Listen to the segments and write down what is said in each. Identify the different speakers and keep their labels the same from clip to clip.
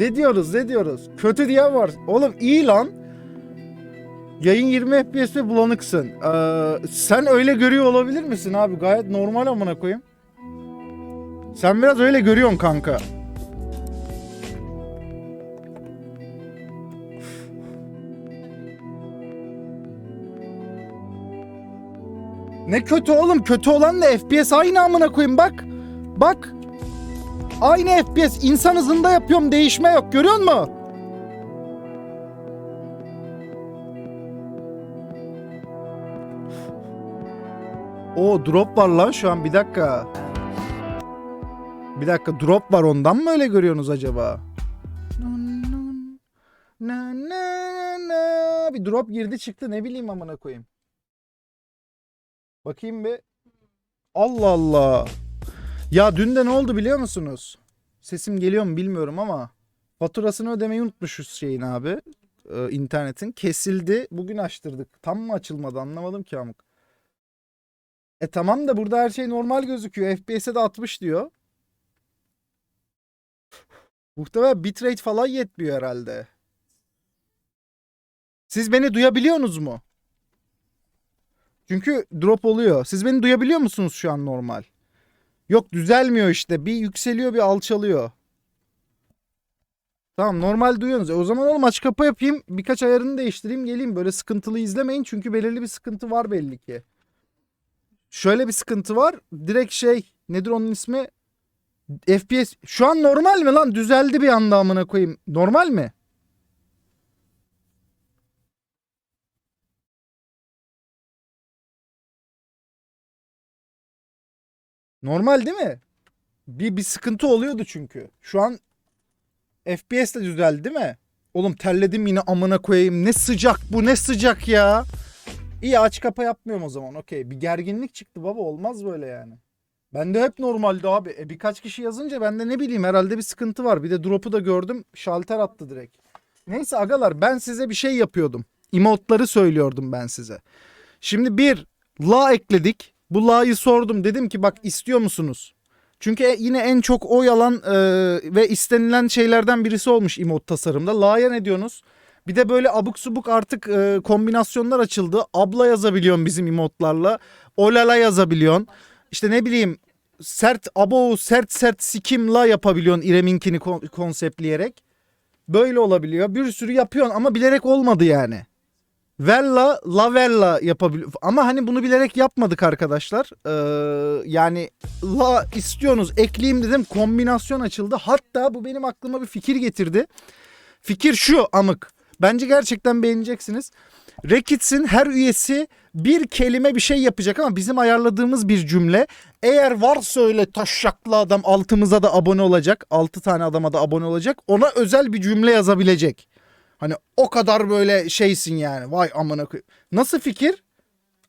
Speaker 1: Ne diyoruz ne diyoruz? Kötü diyen var. Oğlum iyi lan. Yayın 20 FPS ve bulanıksın. Ee, sen öyle görüyor olabilir misin abi? Gayet normal amına koyayım. Sen biraz öyle görüyorsun kanka. Ne kötü oğlum? Kötü olan da FPS aynı amına koyayım bak. Bak. Aynı FPS insan hızında yapıyorum değişme yok görüyor musun? O drop var lan şu an bir dakika. Bir dakika drop var ondan mı öyle görüyorsunuz acaba? Na, na, na. Bir drop girdi çıktı ne bileyim amına koyayım. Bakayım bir. Allah Allah. Ya dün de ne oldu biliyor musunuz? Sesim geliyor mu bilmiyorum ama faturasını ödemeyi unutmuşuz şeyin abi. Ee, internetin kesildi. Bugün açtırdık. Tam mı açılmadı anlamadım ki amık. E tamam da burada her şey normal gözüküyor. FPS'e de 60 diyor. Muhtemelen bitrate falan yetmiyor herhalde. Siz beni duyabiliyorsunuz mu? Çünkü drop oluyor. Siz beni duyabiliyor musunuz şu an normal? Yok düzelmiyor işte. Bir yükseliyor bir alçalıyor. Tamam normal duyuyorsunuz. E o zaman oğlum aç kapı yapayım. Birkaç ayarını değiştireyim geleyim. Böyle sıkıntılı izlemeyin. Çünkü belirli bir sıkıntı var belli ki. Şöyle bir sıkıntı var. Direkt şey nedir onun ismi? FPS. Şu an normal mi lan? Düzeldi bir anda amına koyayım. Normal mi? Normal değil mi? Bir, bir sıkıntı oluyordu çünkü. Şu an FPS de düzeldi değil mi? Oğlum terledim yine amına koyayım. Ne sıcak bu ne sıcak ya. İyi aç kapa yapmıyorum o zaman okey. Bir gerginlik çıktı baba olmaz böyle yani. Bende hep normaldi abi. E, birkaç kişi yazınca bende ne bileyim herhalde bir sıkıntı var. Bir de drop'u da gördüm. Şalter attı direkt. Neyse agalar ben size bir şey yapıyordum. Emotları söylüyordum ben size. Şimdi bir la ekledik. Bu la'yı sordum. Dedim ki bak istiyor musunuz? Çünkü e- yine en çok oy alan e, ve istenilen şeylerden birisi olmuş emot tasarımda. La'ya ne diyorsunuz? Bir de böyle abuk subuk artık e, kombinasyonlar açıldı. Abla yazabiliyorsun bizim emotlarla. Olala yazabiliyorsun. İşte ne bileyim sert abo sert sert sikim la yapabiliyorsun İrem'inkini kon- konseptleyerek. Böyle olabiliyor. Bir sürü yapıyorsun ama bilerek olmadı yani. Vella, lavella yapabiliyor. Ama hani bunu bilerek yapmadık arkadaşlar. Ee, yani la istiyorsunuz ekleyeyim dedim kombinasyon açıldı. Hatta bu benim aklıma bir fikir getirdi. Fikir şu amık. Bence gerçekten beğeneceksiniz. Rekits'in her üyesi bir kelime bir şey yapacak ama bizim ayarladığımız bir cümle. Eğer varsa öyle taşşaklı adam altımıza da abone olacak. 6 tane adama da abone olacak. Ona özel bir cümle yazabilecek. Hani o kadar böyle şeysin yani. Vay amına koyayım. Nasıl fikir?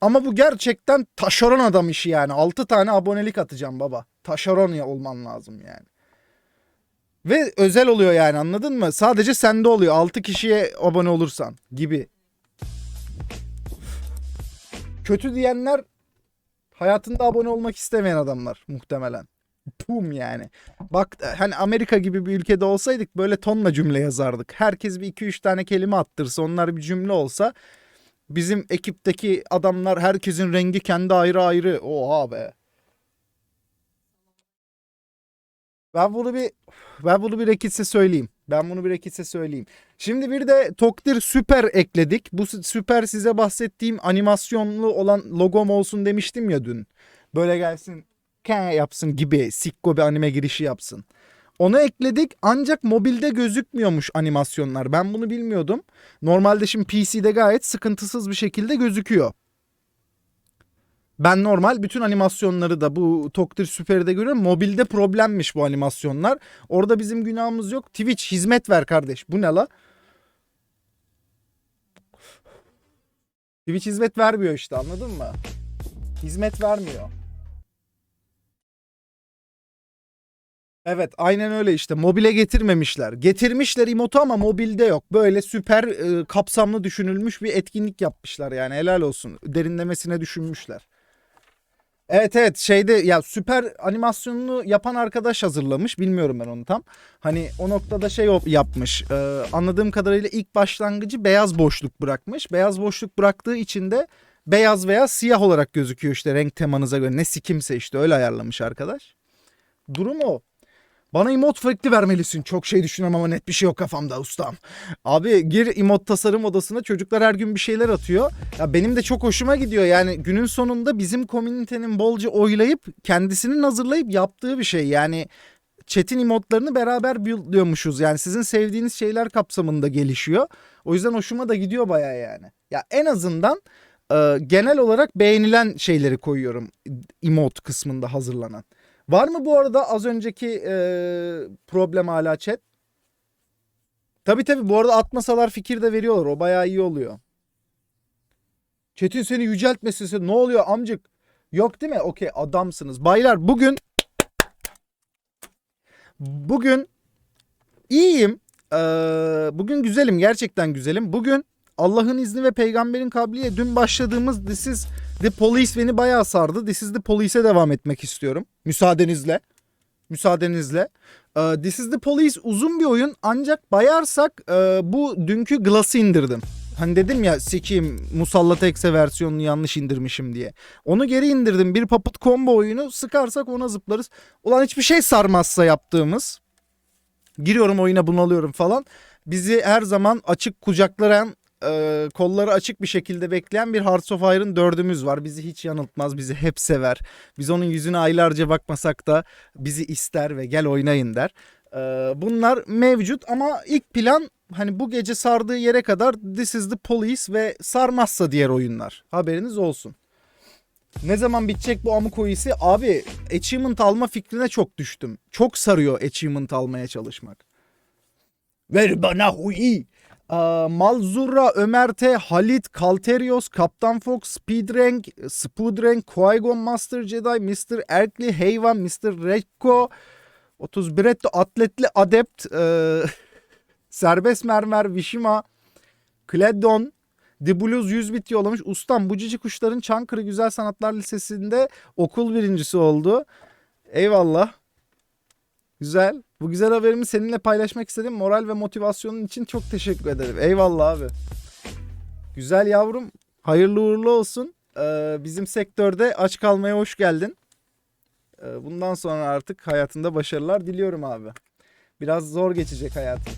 Speaker 1: Ama bu gerçekten taşeron adam işi yani. 6 tane abonelik atacağım baba. Taşeron ya olman lazım yani. Ve özel oluyor yani anladın mı? Sadece sende oluyor. 6 kişiye abone olursan gibi. Kötü diyenler hayatında abone olmak istemeyen adamlar muhtemelen. Pum yani. Bak hani Amerika gibi bir ülkede olsaydık böyle tonla cümle yazardık. Herkes bir iki üç tane kelime attırsa onlar bir cümle olsa bizim ekipteki adamlar herkesin rengi kendi ayrı ayrı. Oha be. Ben bunu bir ben bunu bir rekitse söyleyeyim. Ben bunu bir rekitse söyleyeyim. Şimdi bir de Tokdir Süper ekledik. Bu Süper size bahsettiğim animasyonlu olan logom olsun demiştim ya dün. Böyle gelsin yapsın gibi sikko bir anime girişi yapsın. Onu ekledik ancak mobilde gözükmüyormuş animasyonlar. Ben bunu bilmiyordum. Normalde şimdi PC'de gayet sıkıntısız bir şekilde gözüküyor. Ben normal bütün animasyonları da bu Toktir Süper'de görüyorum. Mobilde problemmiş bu animasyonlar. Orada bizim günahımız yok. Twitch hizmet ver kardeş. Bu ne la? Twitch hizmet vermiyor işte anladın mı? Hizmet vermiyor. Evet aynen öyle işte mobile getirmemişler. Getirmişler emotu ama mobilde yok. Böyle süper e, kapsamlı düşünülmüş bir etkinlik yapmışlar yani helal olsun. Derinlemesine düşünmüşler. Evet evet şeyde ya süper animasyonunu yapan arkadaş hazırlamış. Bilmiyorum ben onu tam. Hani o noktada şey yap- yapmış. Ee, anladığım kadarıyla ilk başlangıcı beyaz boşluk bırakmış. Beyaz boşluk bıraktığı için de beyaz veya siyah olarak gözüküyor işte renk temanıza göre. Ne sikimse işte öyle ayarlamış arkadaş. Durum o. Bana emot farklı vermelisin. Çok şey düşünüyorum ama net bir şey yok kafamda ustam. Abi gir emot tasarım odasına çocuklar her gün bir şeyler atıyor. Ya benim de çok hoşuma gidiyor. Yani günün sonunda bizim komünitenin bolca oylayıp kendisinin hazırlayıp yaptığı bir şey. Yani chat'in emotlarını beraber buildliyormuşuz. Yani sizin sevdiğiniz şeyler kapsamında gelişiyor. O yüzden hoşuma da gidiyor baya yani. Ya en azından e, genel olarak beğenilen şeyleri koyuyorum emote kısmında hazırlanan. Var mı bu arada az önceki e, problem hala chat? Tabi tabi bu arada atmasalar fikir de veriyorlar. O bayağı iyi oluyor. Çetin seni yüceltmesin. Ne oluyor amcık? Yok değil mi? Okey adamsınız. Baylar bugün bugün iyiyim. Ee, bugün güzelim. Gerçekten güzelim. Bugün Allah'ın izni ve peygamberin kabliyle dün başladığımız This is the Police beni bayağı sardı. This is the Police'e devam etmek istiyorum. Müsaadenizle. Müsaadenizle. Ee, This is the Police uzun bir oyun ancak bayarsak e, bu dünkü Glass'ı indirdim. Hani dedim ya sikiyim Musallat Exe versiyonunu yanlış indirmişim diye. Onu geri indirdim. Bir Puppet Combo oyunu sıkarsak ona zıplarız. Ulan hiçbir şey sarmazsa yaptığımız. Giriyorum oyuna bunalıyorum falan. Bizi her zaman açık kucaklayan e, kolları açık bir şekilde bekleyen bir Hearts of Iron dördümüz var. Bizi hiç yanıltmaz, bizi hep sever. Biz onun yüzüne aylarca bakmasak da bizi ister ve gel oynayın der. E, bunlar mevcut ama ilk plan hani bu gece sardığı yere kadar This is the Police ve sarmazsa diğer oyunlar. Haberiniz olsun. Ne zaman bitecek bu amık oyisi? Abi achievement alma fikrine çok düştüm. Çok sarıyor achievement almaya çalışmak. Ver bana huyi. Malzurra, Ömer T, Halit, Kalterios, Kaptan Fox, Speedrank, Spudrank, Qui-Gon Master Jedi, Mr. Erkli, Heyvan, Mr. Rekko, 31 Etto, Atletli Adept, e, Serbest Mermer, Vishima, Kledon, The Blues 100 bit yollamış. Ustam bu cici kuşların Çankırı Güzel Sanatlar Lisesi'nde okul birincisi oldu. Eyvallah. Güzel. Bu güzel haberimi seninle paylaşmak istedim. Moral ve motivasyonun için çok teşekkür ederim. Eyvallah abi. Güzel yavrum. Hayırlı uğurlu olsun. Ee, bizim sektörde aç kalmaya hoş geldin. Ee, bundan sonra artık hayatında başarılar diliyorum abi. Biraz zor geçecek hayatın.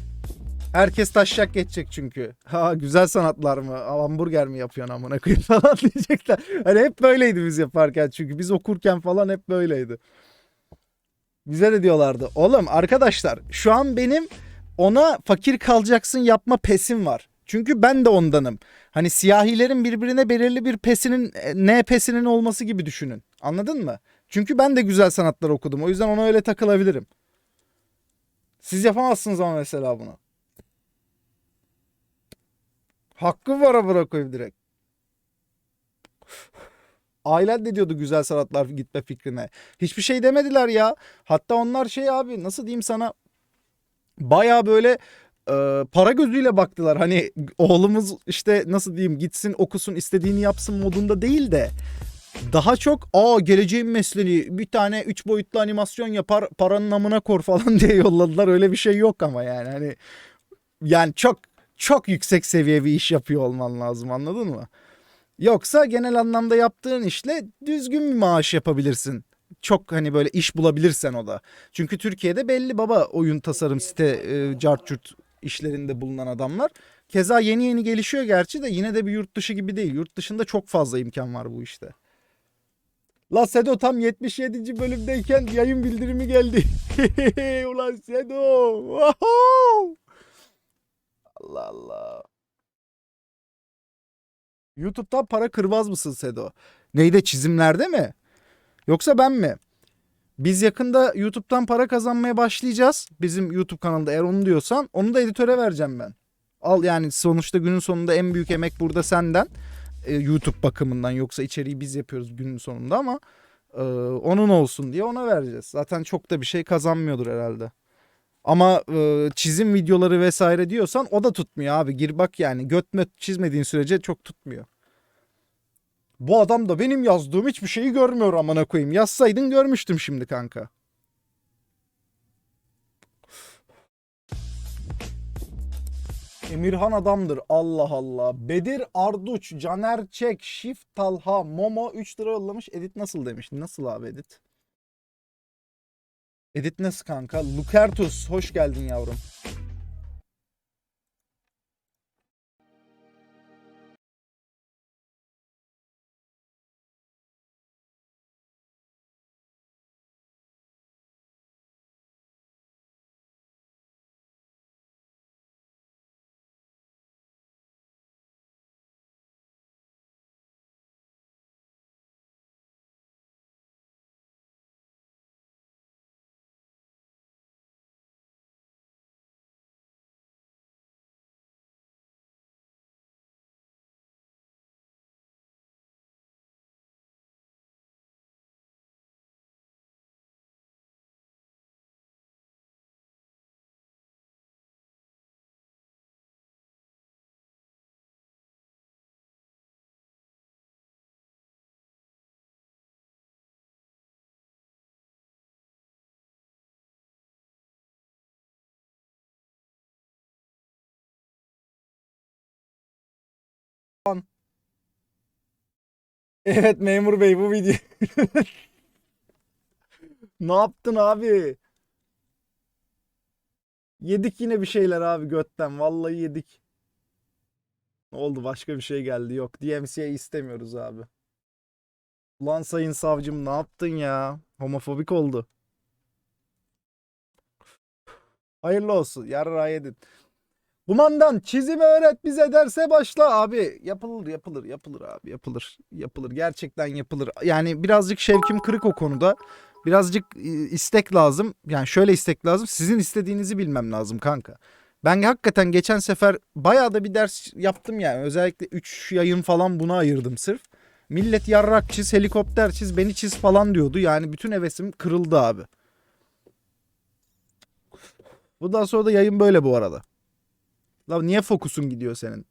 Speaker 1: Herkes taşacak geçecek çünkü. Ha güzel sanatlar mı? Hamburger mi yapıyorsun amına koyayım falan diyecekler. Hani hep böyleydi biz yaparken çünkü biz okurken falan hep böyleydi. Bize de diyorlardı. Oğlum arkadaşlar şu an benim ona fakir kalacaksın yapma pesim var. Çünkü ben de ondanım. Hani siyahilerin birbirine belirli bir pesinin ne pesinin olması gibi düşünün. Anladın mı? Çünkü ben de güzel sanatlar okudum. O yüzden ona öyle takılabilirim. Siz yapamazsınız ama mesela bunu. Hakkım var amına koyayım direkt. Ailen de diyordu güzel sanatlar gitme fikrine. Hiçbir şey demediler ya. Hatta onlar şey abi nasıl diyeyim sana baya böyle e, para gözüyle baktılar. Hani oğlumuz işte nasıl diyeyim gitsin okusun istediğini yapsın modunda değil de daha çok aa geleceğin mesleği bir tane 3 boyutlu animasyon yapar paranın namına kor falan diye yolladılar. Öyle bir şey yok ama yani hani yani çok çok yüksek seviye bir iş yapıyor olman lazım anladın mı? Yoksa genel anlamda yaptığın işle düzgün bir maaş yapabilirsin. Çok hani böyle iş bulabilirsen o da. Çünkü Türkiye'de belli baba oyun tasarım site e, cartçurt işlerinde bulunan adamlar. Keza yeni yeni gelişiyor gerçi de yine de bir yurt dışı gibi değil. Yurt dışında çok fazla imkan var bu işte. La Sedo tam 77. bölümdeyken yayın bildirimi geldi. Ulan Sedo. Allah Allah. YouTube'dan para kırmaz mısın Sedo? Neyde çizimlerde mi? Yoksa ben mi? Biz yakında YouTube'dan para kazanmaya başlayacağız. Bizim YouTube kanalında eğer onu diyorsan onu da editöre vereceğim ben. Al yani sonuçta günün sonunda en büyük emek burada senden. Ee, YouTube bakımından yoksa içeriği biz yapıyoruz günün sonunda ama e, onun olsun diye ona vereceğiz. Zaten çok da bir şey kazanmıyordur herhalde. Ama e, çizim videoları vesaire diyorsan o da tutmuyor abi. Gir bak yani göt möt çizmediğin sürece çok tutmuyor. Bu adam da benim yazdığım hiçbir şeyi görmüyor amına koyayım. Yazsaydın görmüştüm şimdi kanka. Emirhan adamdır. Allah Allah. Bedir Arduç, Caner Çek, Shift Talha, Momo 3 lira yollamış. Edit nasıl demiş. Nasıl abi Edit? Edit nasıl kanka? Lukertus hoş geldin yavrum. Evet memur bey bu video. ne yaptın abi? Yedik yine bir şeyler abi götten. Vallahi yedik. Ne oldu başka bir şey geldi. Yok DMCA istemiyoruz abi. Ulan sayın savcım ne yaptın ya? Homofobik oldu. Hayırlı olsun. Yarrağı yedin. Kumandan çizimi öğret bize derse başla abi. Yapılır yapılır yapılır abi yapılır. Yapılır gerçekten yapılır. Yani birazcık şevkim kırık o konuda. Birazcık e, istek lazım. Yani şöyle istek lazım. Sizin istediğinizi bilmem lazım kanka. Ben hakikaten geçen sefer bayağı da bir ders yaptım yani. Özellikle 3 yayın falan buna ayırdım sırf. Millet yarrak çiz, helikopter çiz, beni çiz falan diyordu. Yani bütün hevesim kırıldı abi. Bundan sonra da yayın böyle bu arada. La niye fokusun gidiyor senin?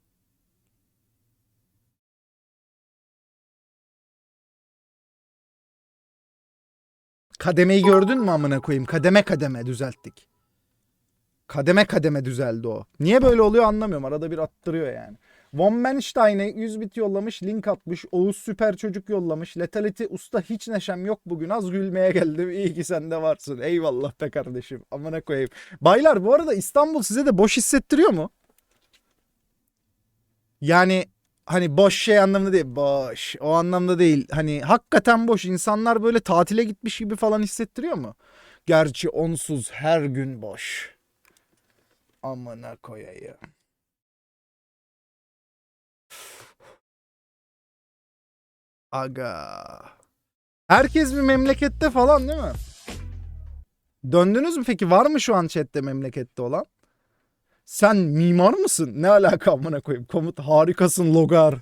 Speaker 1: Kademeyi gördün mü amına koyayım? Kademe kademe düzelttik. Kademe kademe düzeldi o. Niye böyle oluyor anlamıyorum. Arada bir attırıyor yani. Von Manstein'e 100 bit yollamış, link atmış. Oğuz süper çocuk yollamış. Letality usta hiç neşem yok bugün. Az gülmeye geldim. İyi ki sen de varsın. Eyvallah be kardeşim. Amına koyayım. Baylar bu arada İstanbul size de boş hissettiriyor mu? Yani hani boş şey anlamında değil. Boş. O anlamda değil. Hani hakikaten boş. İnsanlar böyle tatile gitmiş gibi falan hissettiriyor mu? Gerçi onsuz her gün boş. Amına koyayım. Aga. Herkes bir memlekette falan değil mi? Döndünüz mü peki? Var mı şu an chatte memlekette olan? Sen mimar mısın? Ne alaka amına koyayım? Komut harikasın logar.